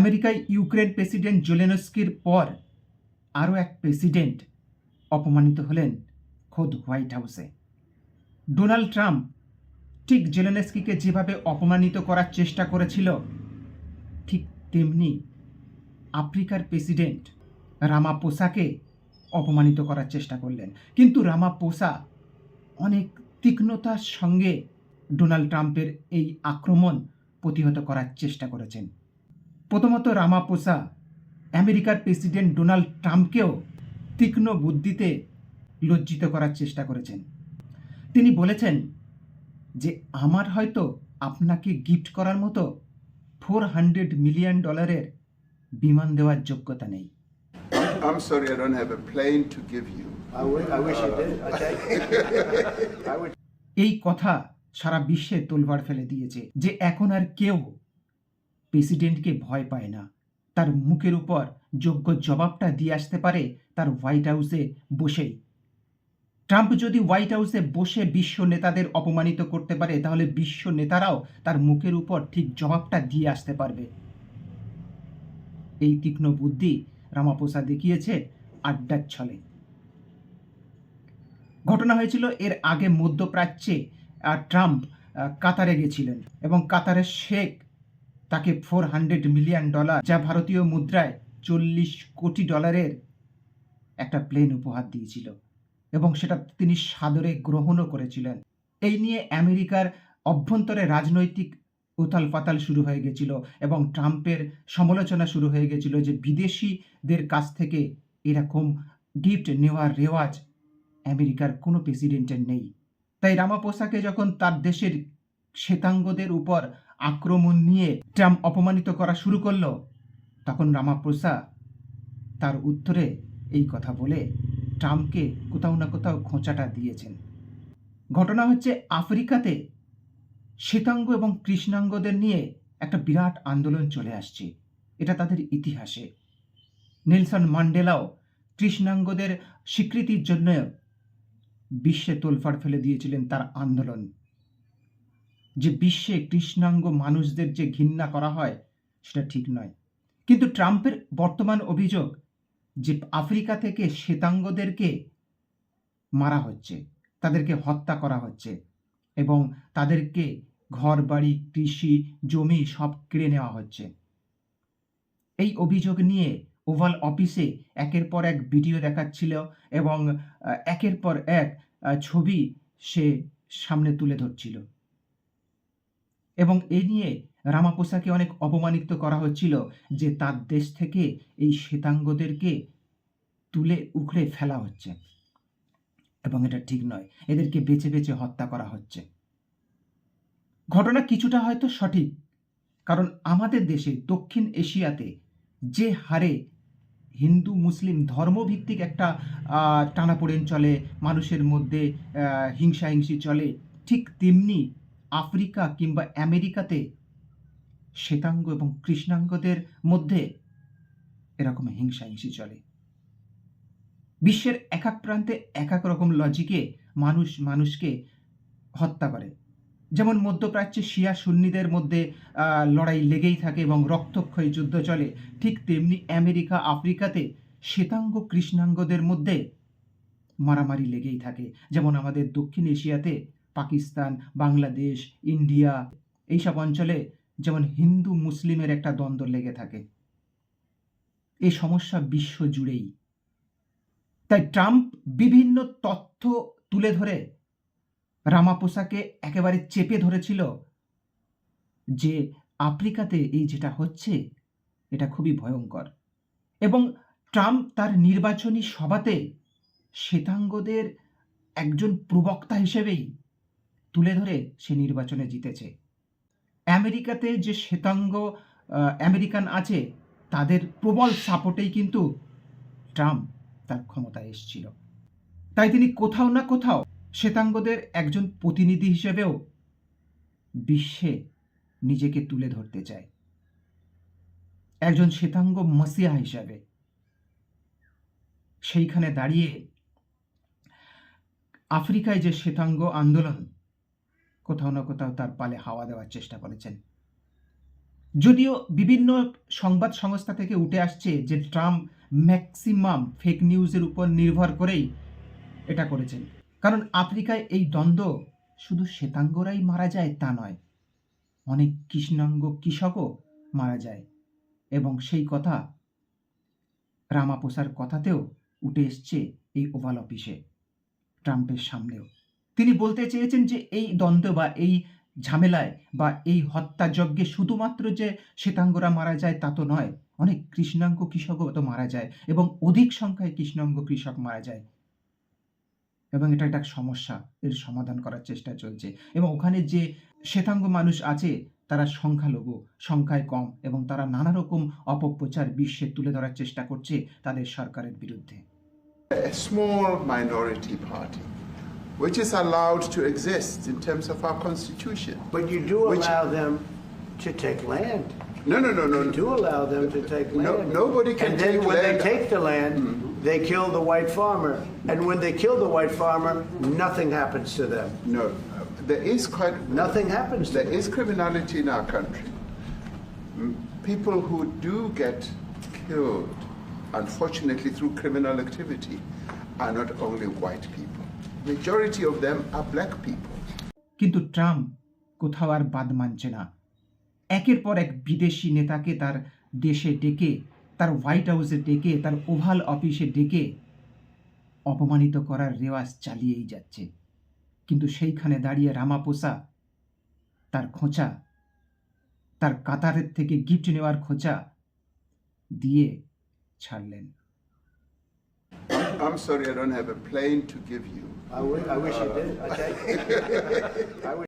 আমেরিকায় Ukraine president জোলেনস্কির পর আরও এক প্রেসিডেন্ট অপমানিত হলেন খোদ হোয়াইট হাউসে। ডোনাল্ড ট্রাম্প ঠিক জেলেনস্কিকে যেভাবে অপমানিত করার চেষ্টা করেছিল, ঠিক তেমনি আফ্রিকার প্রেসিডেন্ট রামাপোসাকে অপমানিত করার চেষ্টা করলেন। কিন্তু রামাপোসা অনেক তীক্ষ্ণতার সঙ্গে ডোনাল্ড ট্রাম্পের এই আক্রমণ প্রতিহত করার চেষ্টা করেছেন। প্রথমত রামাপোসা আমেরিকার প্রেসিডেন্ট ডোনাল্ড ট্রাম্পকেও তীক্ষ্ণ বুদ্ধিতে লজ্জিত করার চেষ্টা করেছেন তিনি বলেছেন যে আমার হয়তো আপনাকে গিফট করার মতো ফোর হান্ড্রেড মিলিয়ন ডলারের বিমান দেওয়ার যোগ্যতা নেই I'm sorry, I don't have a plane to give you. I wish, I wish you did. Okay. I wish. এই কথা সারা বিশ্বে তোলবার ফেলে দিয়েছে যে এখন আর কেউ প্রেসিডেন্টকে ভয় পায় না। তার মুখের উপর যোগ্য জবাবটা দিয়ে আসতে পারে তার হোয়াইট হাউসে বসেই। ট্রাম্প যদি হোয়াইট হাউসে বসে বিশ্ব নেতাদের অপমানিত করতে পারে, তাহলে বিশ্ব নেতারাও তার মুখের উপর ঠিক জবাবটা দিয়ে আসতে পারবে। এই তীক্ষ্ণ বুদ্ধি রামাপোসা দেখিয়েছে আড্ডার ছলে। ঘটনা হয়েছিল এর আগে মধ্যপ্রাচ্যে ট্রাম্প কাতারে গেছিলেন এবং কাতারের শেখ তাকে ফোর হান্ড্রেড মিলিয়ন ডলার যা ভারতীয় মুদ্রায় চল্লিশ কোটি ডলারের একটা প্লেন উপহার দিয়েছিল এবং সেটা তিনি সাদরে গ্রহণও করেছিলেন। এই নিয়ে আমেরিকার অভ্যন্তরে রাজনৈতিক উথাল পাতাল শুরু হয়ে গেছিল এবং ট্রাম্পের সমালোচনা শুরু হয়ে গেছিল যে বিদেশিদের কাছ থেকে এরকম গিফট নেওয়ার রেওয়াজ আমেরিকার কোনো প্রেসিডেন্টের নেই। তাই রামাপোসাকে যখন তার দেশের শ্বেতাঙ্গদের উপর আক্রমণ নিয়ে ট্রাম্প অপমানিত করা শুরু করল। তখন রামাপোসা তার উত্তরে এই কথা বলে ট্রাম্পকে কোথাও না কোথাও খোঁচাটা দিয়েছেন। ঘটনা হচ্ছে আফ্রিকাতে শ্বেতাঙ্গ এবং কৃষ্ণাঙ্গদের নিয়ে একটা বিরাট আন্দোলন চলে আসছে। এটা তাদের ইতিহাসে। নেলসন মান্ডেলাও কৃষ্ণাঙ্গদের স্বীকৃতির জন্য বিশ্বে তোলফাড় ফেলে দিয়েছিলেন তার আন্দোলন। যে বিশ্বে কৃষ্ণাঙ্গ মানুষদের যে ঘৃণা করা হয়, সেটা ঠিক নয়। কিন্তু ট্রাম্পের বর্তমান অভিযোগ যে আফ্রিকা থেকে শ্বেতাঙ্গদেরকে মারা হচ্ছে, তাদেরকে হত্যা করা হচ্ছে এবং তাদেরকে ঘর, বাড়ি, কৃষি, জমি সব কেড়ে নেওয়া হচ্ছে। এই অভিযোগ নিয়ে ওভাল অফিসে একের পর এক ভিডিও দেখাচ্ছিল এবং একের পর এক ছবি সে সামনে তুলে ধরছিল। এবং এ নিয়ে রামাপোসাকে অনেক অপমানিত করা হচ্ছিল যে তার দেশ থেকে এই শ্বেতাঙ্গদেরকে তুলে উখড়ে ফেলা হচ্ছে। এবং এটা ঠিক নয় এদেরকে বেছে বেছে হত্যা করা হচ্ছে। ঘটনা কিছুটা হয়তো সঠিক কারণ আমাদের দেশে দক্ষিণ এশিয়াতে যে হারে হিন্দু মুসলিম ধর্মভিত্তিক একটা টানাপোড়েন চলে মানুষের মধ্যে আহ, হিংসাহিংসি চলে ঠিক তেমনি আফ্রিকা কিংবা আমেরিকাতে শ্বেতাঙ্গ এবং কৃষ্ণাঙ্গদের মধ্যে এরকম হিংসাহিংসি চলে। বিশ্বের এক এক প্রান্তে এক এক রকম লজিকে মানুষ মানুষকে হত্যা করে। যেমন মধ্যপ্রাচ্যে শিয়া সুন্নিদের মধ্যে লড়াই লেগেই থাকে এবং রক্তক্ষয়ী যুদ্ধ চলে, ঠিক তেমনি আমেরিকা, আফ্রিকাতে শ্বেতাঙ্গ, কৃষ্ণাঙ্গদের মধ্যে মারামারি লেগেই থাকে। যেমন আমাদের দক্ষিণ এশিয়াতে পাকিস্তান, বাংলাদেশ, ইন্ডিয়া এইসব অঞ্চলে যেমন হিন্দু মুসলিমের একটা দ্বন্দ্ব লেগে থাকে। এই সমস্যা বিশ্ব জুড়েই। তাই ট্রাম্প বিভিন্ন তথ্য তুলে ধরে রামাপোসাকে একেবারে চেপে ধরেছিল যে আফ্রিকাতে এই যেটা হচ্ছে, এটা খুবই ভয়ঙ্কর। এবং ট্রাম্প তার নির্বাচনী সভাতে শ্বেতাঙ্গদের একজন প্রবক্তা হিসেবেই তুলে ধরে সে নির্বাচনে জিতেছে। আমেরিকাতে যে শ্বেতাঙ্গ আমেরিকান আছে, তাদের প্রবল সাপোর্টেই কিন্তু ট্রাম্প তার ক্ষমতায় এসেছিল। তাই তিনি কোথাও না কোথাও শ্বেতাঙ্গদের একজন প্রতিনিধি হিসেবেও বিশ্বে নিজেকে তুলে ধরতে চায়। একজন শ্বেতাঙ্গ মসিয়া হিসাবে। সেইখানে দাঁড়িয়ে আফ্রিকায় যে শ্বেতাঙ্গ আন্দোলন কোথাও না কোথাও তার পালে হাওয়া দেওয়ার চেষ্টা করেছেন। যদিও বিভিন্ন সংবাদ সংস্থা থেকে উঠে আসছে যে ট্রাম্প ম্যাক্সিমাম ফেক নিউজের উপর নির্ভর করেই এটা করেছেন। কারণ আফ্রিকায় এই দ্বন্দ্ব শুধু শ্বেতাঙ্গরাই মারা যায় তা নয়, অনেক কৃষ্ণাঙ্গ কৃষকও মারা যায়। এবং সেই কথা রামাপোসার কথাতেও উঠে এসছে এই ওভাল অফিসে, ট্রাম্পের সামনেও। তিনি বলতে চেয়েছেন যে এই দ্বন্দ্ব বা এই ঝামেলায় বা এই হত্যাযজ্ঞে শুধুমাত্র যে শ্বেতাঙ্গরা মারা যায় তা তো নয় অনেক কৃষ্ণাঙ্গ কৃষকও তো মারা যায় এবং অধিক সংখ্যায় কৃষ্ণাঙ্গ কৃষক মারা যায়। এবং এটা একটা সমস্যা এর সমাধান করার চেষ্টা চলছে। এবং ওখানে যে শ্বেতাঙ্গ মানুষ আছে তারা সংখ্যালঘু সংখ্যায় কম এবং তারা নানা রকম অপপ্রচার বিশ্বে তুলে ধরার চেষ্টা করছে তাদের সরকারের বিরুদ্ধে। A small minority party, which is allowed to exist in terms of our constitution. But you do Which- allow them to take land. No, no, no, no. You do allow them to take No- land. nobody can And then take when they take the land, they kill the white farmer. And when they kill the white farmer, nothing happens to them. No, there is quite Nothing happens to There them. is criminality in our country. Mm, People who do get killed, unfortunately through criminal activity, are not only white people. Majority of them are black people. কিন্তু Trump কোথাও আর বাদ মানছে না। একের পর এক বিদেশি নেতাকে তার দেশে ডেকে, তার হোয়াইট হাউসে ডেকে, তার ওভাল অফিসে ডেকে অপমানিত করার রেওয়াজ চালিয়েই যাচ্ছে। কিন্তু সেইখানে দাঁড়িয়ে রামাপোসা, তার খোঁচা, তার কাতারের থেকে গিফট নেওয়ার খোঁচা দিয়ে ছাড়লেন। I'm sorry I don't have a plane to give you. I wi- I wish you did. You. I wish